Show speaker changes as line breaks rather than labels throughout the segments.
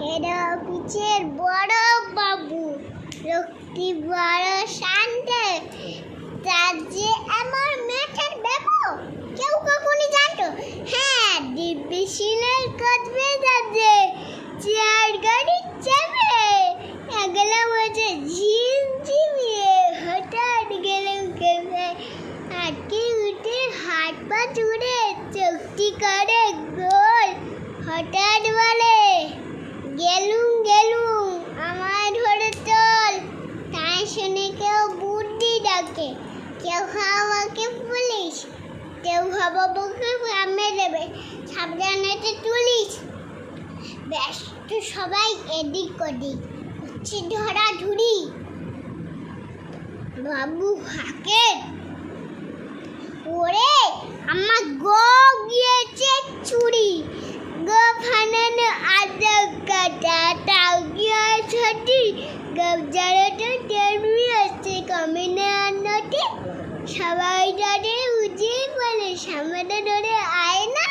Head অফিসের বড় বাবু। লোকটি বড় শান্ত। তার যে আমার মেয়েটার ব্যাপক কেউ কখনই জানতো। হ্যাঁ দিব্যি সিনের কতবে যাচ্ছে চেয়ার গাড়ি যাবে এগুলো বলছে ঝিম ঝিমিয়ে হঠাৎ গেলাম কেমনে আটকে উঠে হাত পা চুড়ে চোখটি করে গোল। হঠাৎ বলে গেলুম গেলুম আমার ধরে চল। তাই শুনে কেউ বুদ্ধি ডাকে। কেউ আমাকে পুলিশ কেউ বাবুকে গ্রামে দেবে। সাবধানে তো তুলিস। ব্যাস, তো সবাই এদিক ওদিক। হচ্ছে ধরা ধুরি বাবু হাকে। ওরে গবজারটা টেরমি আছে কমিনে আনতে সবাই ধরে উজে বলে সামনে ধরে আয় না।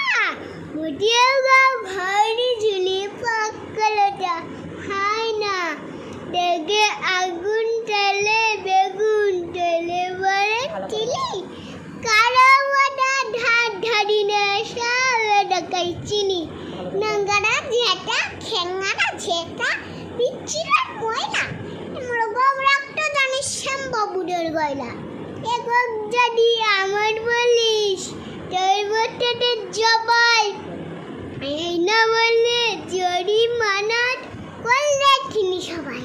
মুটিয়ে গা ভারি ঝুলি পাকলটা খায় না। দেখে আগুন তেলে বেগুন তেলে বলে চিলি। কারও ওটা ধার ধারি না সাবে ডাকাই চিনি। নাঙ্গারা ঝেটা খেঙ্গারা ঝেটা বাবুদের গয়লা একক যদি আমার বলিস, তোর বটাতে জবাই। এই না বললে জরি মানাত করলে তিনি সবাই।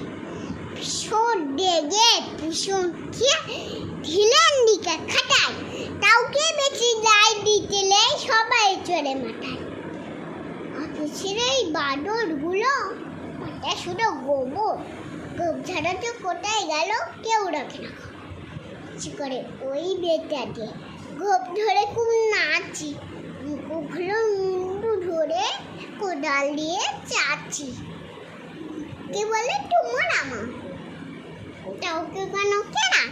ভীষণ ডেগে ভীষণ খেয়ে ঢিলেন দিকে খাটায়। কাউকে বেশি দায় দিতেলে সবাই চড়ে মাথায়। অফিসের এই বাদরগুলো মাথা শুধু গোবর। গোপ ছাড়া তো কোথায় গেল কেউ রাখে না। ইচ্ছে করে ওই বেটাকে গোপ ধরে খুব নাচি, মুখগুলো মুন্ডু ধরে কোদাল দিয়ে চাচি। কে বলে তোমার আমার কাউকে কেন কেনা?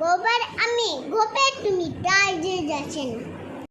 গোবর আমি গোপে তুমি তাই যে যাচ্ছে না।